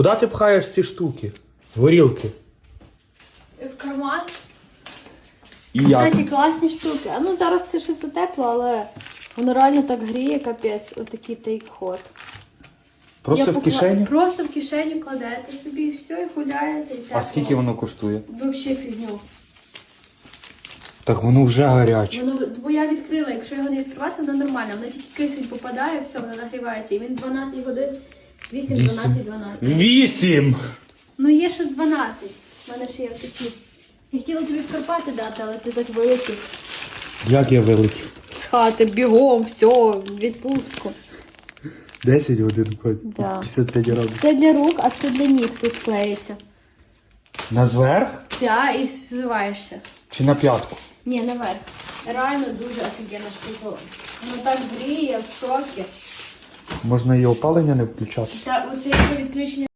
Куди ти пхаєш ці штуки? Горілки. В карман. І як? Кстати, класні штуки. А ну зараз це ще затепло, але воно реально так гріє, капець, отакий тейк-ход. Просто Я в покла- кишені? Просто в кишеню кладете собі і все, і гуляєте. І А скільки воно коштує? Взагалі фігню. Так воно вже гаряче. Воно, бо я відкрила, якщо його не відкривати, воно нормально. Воно тільки кисень попадає, все, воно нагрівається. І він 12 годин, 8, 12, 12. Вісім! Ну є ще 12. У мене ще є такі. Я хотіла тобі в Карпати дати, але ти так вилетів. Як я вилетів? З хати, бігом, все, в відпустку. 10 годин, Да. 55 разів. Це для рук, а це для ніг тут клеїться. На зверх Да, і ззиваєшся. чи на п'ятку? Ні, наверх. Реально дуже офігенна штука. Воно так гріє, в шокі. Можна і опалення не включати. Та оце якщо відключення